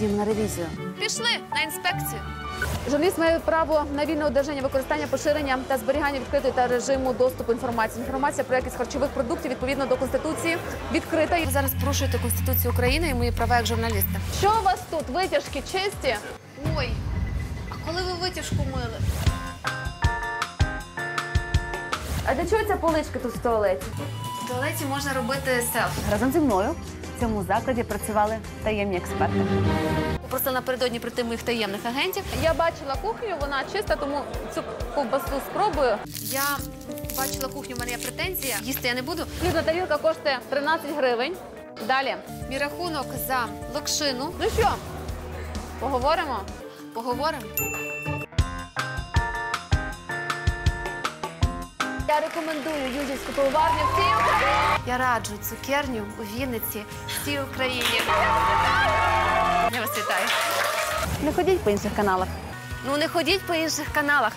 Ходімо на ревізію. Пішли на інспекцію. Журналіст має право на вільне одержання, використання, поширення та зберігання відкритої та режиму доступу інформації. Інформація про якість харчових продуктів відповідно до конституції відкрита. Ви зараз порушуєте Конституцію України і мої права як журналіста. Що у вас тут? Витяжки чисті? Ой, а коли ви витяжку мили? А для чого ця поличка тут в туалеті? В туалеті можна робити селфі. Разом зі мною в цьому закладі працювали таємні експерти. Попросила напередодні прийти моїх таємних агентів. Я бачила кухню, вона чиста, тому цю ковбасу спробую. Я бачила кухню, в мене є претензія. Їсти я не буду. Хлібна тарілка коштує 13 гривень. Далі. Мій рахунок за локшину. Ну що, поговоримо? Поговоримо. Я рекомендую Юзівську пивоварню всій Україні. Я раджу цукерню у Вінниці, всій Україні. Я вас вітаю. Не ходіть по інших каналах. Ну не ходіть по інших каналах.